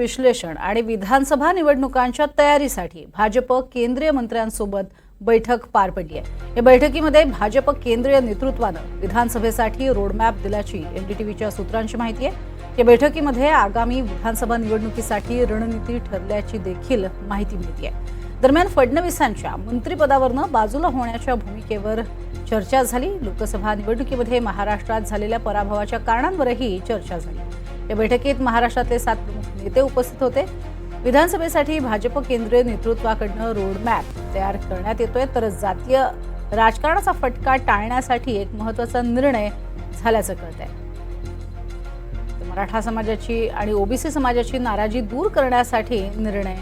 विश्लेषण आणि विधानसभा निवडणुकांच्या तयारीसाठी भाजप केंद्रीय मंत्र्यांसोबत बैठक पार पडली आहे. या बैठकीमध्ये भाजप केंद्रीय नेतृत्वानं विधानसभेसाठी रोडमॅप दिल्याची एनडीटीव्हीच्या सूत्रांची माहिती आहे. या बैठकीमध्ये आगामी विधानसभा निवडणुकीसाठी रणनीती ठरल्याची देखील माहिती मिळते आहे. दरम्यान फडणवीसांच्या मंत्रिपदावरनं बाजूला होण्याच्या भूमिकेवर चर्चा झाली. लोकसभा निवडणुकीमध्ये महाराष्ट्रात झालेल्या पराभवाच्या कारणांवरही चर्चा झाली. या बैठकीत महाराष्ट्रातले सात प्रमुख नेते उपस्थित होते. विधानसभेसाठी भाजप केंद्रीय नेतृत्वाकडनं रोडमॅप तयार करण्यात येतोय. तर जातीय राजकारणाचा फटका टाळण्यासाठी एक महत्त्वाचा निर्णय झाल्याचं कळत आहे मराठा समाजाची आणि ओबीसी समाजाची नाराजी दूर करण्यासाठी निर्णय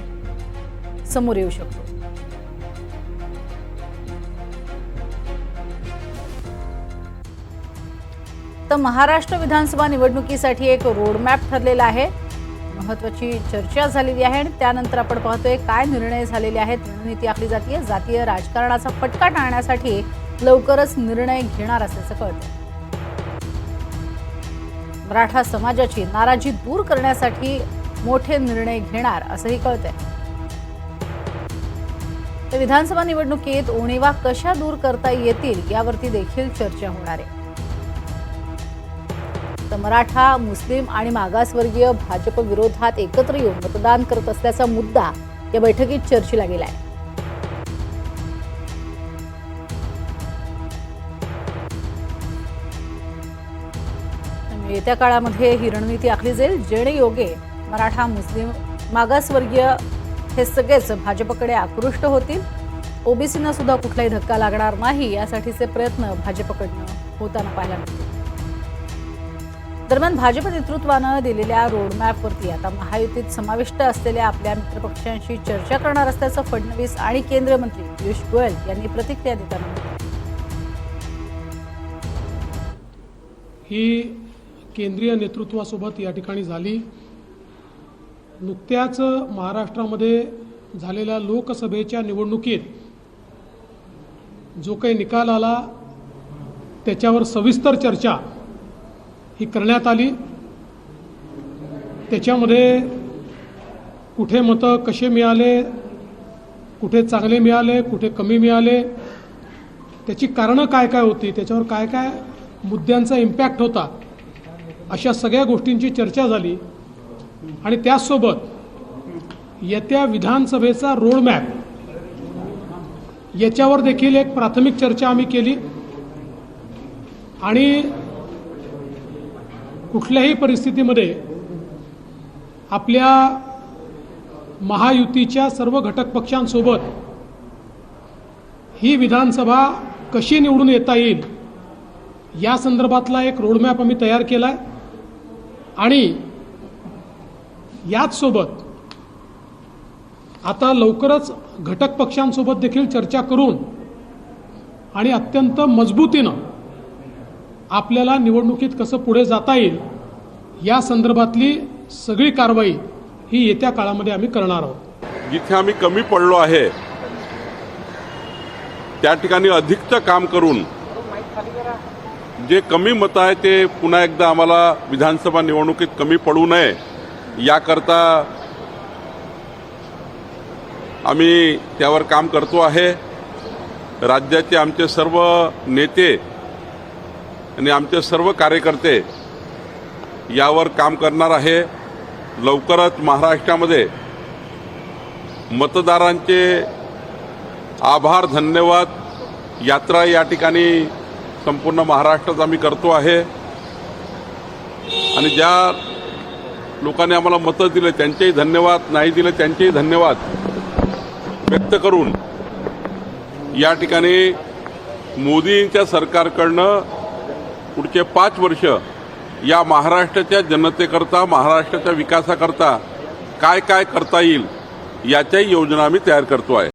समोर येऊ शकतो. तर महाराष्ट्र विधानसभा निवडणुकीसाठी एक रोडमॅप ठरलेला आहे. महत्वाची चर्चा झालेली आहे आणि त्यानंतर आपण पाहतोय काय निर्णय झालेले आहेत. रणनीती आखली जातीय जातीय राजकारणाचा फटका टाळण्यासाठी लवकरच निर्णय घेणार असल्याचं कळतं मराठा समाजाची नाराजी दूर करण्यासाठी मोठे निर्णय घेणार असंही कळतंय. तर विधानसभा निवडणुकीत उणीवा कशा दूर करता येतील यावरती देखील चर्चा होणार आहे. तर मराठा मुस्लिम आणि मागासवर्गीय भाजप विरोधात एकत्र येऊन मतदान करत असल्याचा मुद्दा या बैठकीत चर्चेला गेला आहे येत्या काळामध्ये ही रणनीती आखली जाईल जेणे योगे मराठा मुस्लिम मागासवर्गीय हे सगळेच भाजपकडे आकृष्ट होतील. ओबीसींना सुद्धा कुठलाही धक्का लागणार नाही यासाठीचे प्रयत्न भाजपकडनं होताना पाहायला मिळतील. दरम्यान भाजप नेतृत्वानं दिलेल्या रोडमॅपवरती आता महायुतीत समाविष्ट असलेल्या आपल्या मित्रपक्षांशी चर्चा करणार असल्याचं फडणवीस आणि केंद्रीय मंत्री पियुष गोयल यांनी प्रतिक्रिया देताना ही केंद्रीय नेतृत्वासोबत या ठिकाणी झाली. नुकत्याच महाराष्ट्रामध्ये झालेल्या लोकसभेच्या निवडणुकीत जो काही निकाल आला त्याच्यावर सविस्तर चर्चा ही करण्यात आली. त्याच्यामध्ये कुठे मतं कसे मिळाले कुठे चांगले मिळाले कुठे कमी मिळाले त्याची कारणं काय काय होती त्याच्यावर काय काय मुद्द्यांचा इम्पॅक्ट होता अशा सगळ्या गोष्टींची चर्चा झाली. आणि त्याचसोबत येत्या विधानसभेचा रोडमॅप याच्यावर देखील एक प्राथमिक चर्चा आम्ही केली. आणि कुठल्याही परिस्थितीमध्ये आपल्या महायुतीच्या सर्व घटक पक्षांसोबत ही विधानसभा कशी निवडून येता येईल या संदर्भातला एक रोडमॅप आम्ही तयार केला आहे आणि याचसोबत आता लवकरच घटक पक्षांसोबत देखील चर्चा करून आणि अत्यंत मजबूतीनं आपल्याला निवडणुकीत कसं पुढे जाता येईल या संदर्भातली सगळी कारवाई ही येत्या काळामध्ये आम्ही करणार आहोत. जिथे आम्ही कमी पडलो आहे त्या ठिकाणी अधिकचं काम करून जे कमी मतं आहे ते पुन्हा एकदा आम्हाला विधानसभा निवडणुकीत कमी पडू नये याकरता आम्ही त्यावर काम करतो आहे. राज्याचे आमचे सर्व नेते आणि आमचे सर्व कार्यकर्ते यावर काम करणार आहे. लवकरच महाराष्ट्रामध्ये मतदारांचे आभार धन्यवाद. यात्रा या ठिकाणी संपूर्ण महाराष्ट्रात आम्ही करतो आहे. आणि ज्या लोकांनी आम्हाला मतं दिले त्यांचेही धन्यवाद. नाही दिले त्यांचेही धन्यवाद व्यक्त करून या ठिकाणी मोदींच्या सरकारकडनं पुढचे पाच वर्ष या महाराष्ट्राच्या जनतेकरता महाराष्ट्राच्या विकासाकरता काय काय करता येईल याच्याही योजना आम्ही तयार करतो आहे.